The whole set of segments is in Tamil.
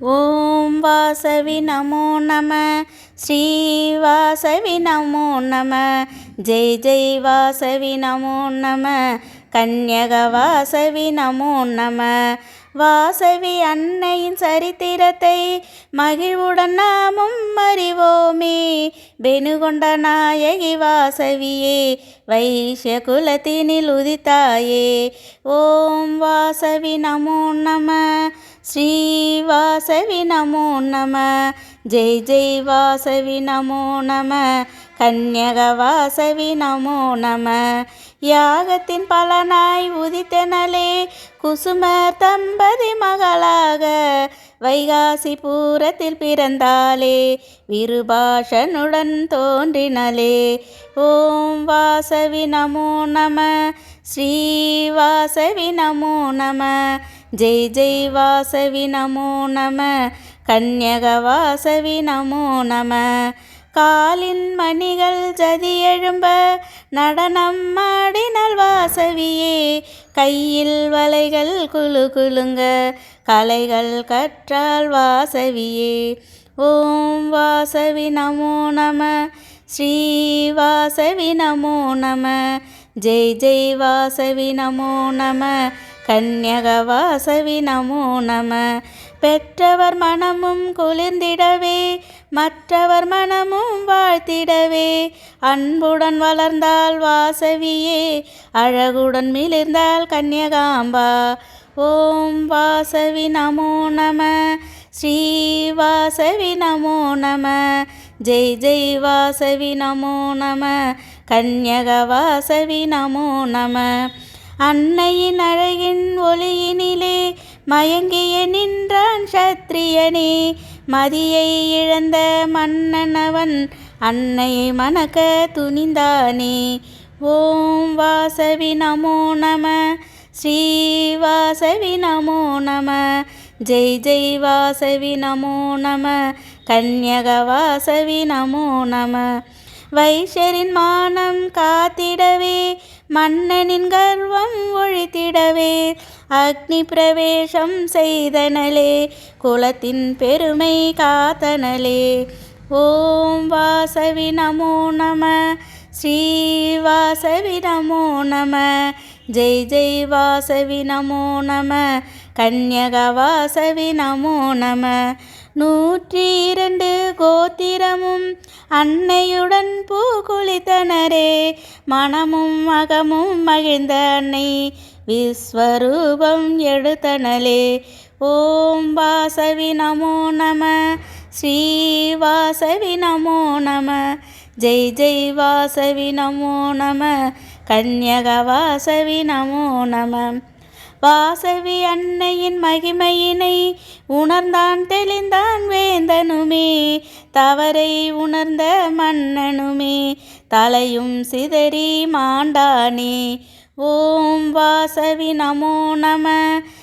ஓம் வாசவி நமோ நம. ஸ்ரீ வாசவி நமோ நம. ஜெய் ஜெய் வாசவி நமோ நம. கன்யக வாசவி நமோ நம. வாசவி அன்னையின் சரித்திரத்தை மகிழ்வுடன் நாமும் அறிவோமே. வெணுகொண்ட நாயகி வாசவியே வைஷ்ய குலத்தினில் உதித்தாயே. ஓம் வாசவி நமோ நம ஸ்ரீ வாசவி நமோ நம ஜெய் ஜெய் வாசவி நமோ நம. கன்யகவாசவி நமோ நம. யாகத்தின் பலனாய் உதித்தனலே குசுமர் தம்பதி மகளாக. வைகாசி பூரத்தில் பிறந்தாலே விருபாஷனுடன் தோன்றினலே. ஓம் வாசவி நமோ நம. ஸ்ரீவாசவி நமோ நம. ஜெய் ஜெய் வாசவி நமோ நம. கன்யகவாசவி நமோ நம. காலின் மணிகள் ஜதி எழும்ப நடனம் ஆடினல் வாசவியே. கையில் வலைகள் குழு குலுங்க கலைகள் கற்றால் வாசவியே. ஓம் வாசவி நமோ நம ஸ்ரீ வாசவி நமோ நம ஜெய் ஜெய் வாசவி நமோ நம கன்யக வாசவி நமோ நம. பெற்றவர் மனமும் குளிர்ந்திடவே மற்றவர் மனமும் வாழ்த்திடவே. அன்புடன் வளர்ந்தால் வாசவியே. அழகுடன் மிளிர்ந்தால் கன்யகாம்பா ஓம் வாசவி நமோ நம. ஸ்ரீ வாசவி நமோ நம. ஜெய் ஜெய் வாசவி நமோ நம. கன்யக வாசவி நமோ நம. அன்னையின் அழகின் ஒளியினிலே மயங்கிய நின்றான் சத்திரியனே. மதியை இழந்த மன்னனவன் அன்னையை மணக்க துணிந்தானே. ஓம் வாசவி நமோ நம ஸ்ரீ வாசவி நமோ நம ஜெய் ஜெய் வாசவி நமோ நம கன்யக வாசவி நமோ நம. வைஷரின் மானம் காத்திடவே மன்னனின் கர்வம் ஒழித்திடவே அக்னி பிரவேசம் செய்தனலே குலத்தின் பெருமை காத்தனலே ஓம் வாசவி நமோ நம ஸ்ரீவாசவி நமோ நம ஜெய் ஜெய் வாசவி நமோ நம கன்யக வாசவி நமோ நம. நூற்றி இரண்டு கோத்திரமும் அன்னையுடன் பூ குளித்தனரே மனமும் அகமும் மகிழ்ந்த அன்னை விஸ்வரூபம் எடுத்தனலே ஓம் வாசவி நமோ நம ஸ்ரீ வாசவி நமோ நம ஜெய் ஜெய் வாசவி நமோ நம கன்யக வாசவி நமோ நம. வாசவி அன்னையின் மகிமையினை உணர்ந்தான் தெளிந்தான் வேந்தனுமே. தவறை உணர்ந்த மன்னனுமே தலையும் சிதறி மாண்டானே. ஓம் வாசவி நமோ நம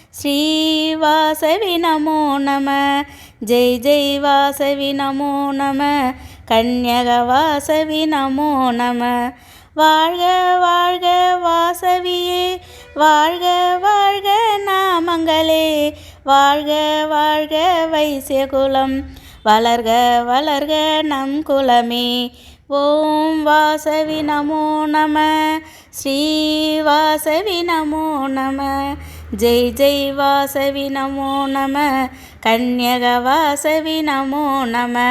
ஸ்ரீ வாசவி நமோ நம ஜெய் ஜெய் வாசவி நமோ நம கன்யக வாசவி நமோ நம. வாழ்க வாழ்க வாசவியே. வாழ்க வாழ்க நாமங்களே. வாழ்க வாழ்க வைசியகுலம். வளர்க வளர்க நம் குலமே ஓம் வாசவி நமோ நம. ஸ்ரீ வாசவி நமோ நம. ஜெய் ஜெய் வாசவி நமோ நம. கன்யக வாசவி நமோ நம.